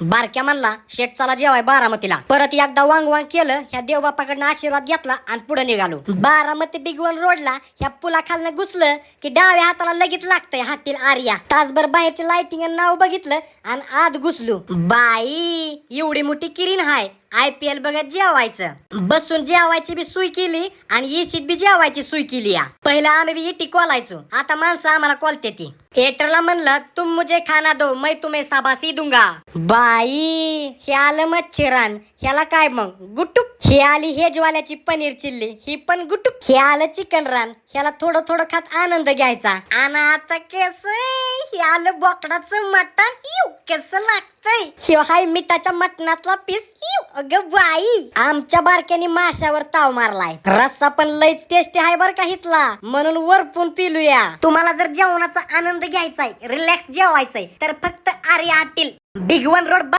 बारक्या म्हणला शेट चला जेवाय बारामतीला. परत एकदा वांग वांग केलं ह्या देवबापाकडनं आशीर्वाद घेतला आणि पुढे निघालो. बारामती बिगवन रोडला ह्या पुलाखालनं घुसलं की डाव्या हाताला लगेच लागतंय हातील आर्या. तासभर बाहेरची लाइटिंग आणि नाव बघितलं आणि आत घुसलो. बाई एवढी मोठी किरीन हाय. आय पी एल बघत जेवायचं. बसून जेवायची बी सुई केली आणि येशीत बी जेवायची सुई केली या. पहिला आम्ही बी इटी कॉलायचो आता माणसं आम्हाला कॉलते ती. एटरला म्हणलं तुम मुझे खाना दो मैं तुम्ही साबासी दूंगा. बाई हे आलं मच्छरान. ह्याला काय मग? गुटुक? हे आली हेजवाल्याची पनीर चिल्ली ही पण गुटुक. हे आलं चिकन रान. ह्याला थोडं थोडं खात आनंद घ्यायचा. आणि आता केस हे आलं बोकडाचं मटण इव कसं लागतंय? शिवाय मिठाच्या मटणातला पीस इव अगं बाई. आमच्या बारक्याने माशावर ताव मारलाय. रस्सा पण लयच टेस्टी आहे बर का हितला. म्हणून वरपून पिलूया. तुम्हाला जर जेवणाचा आनंद घ्यायचाय रिलॅक्स जेवायचंय तर फक्त आर्या आटील भिगवन रोड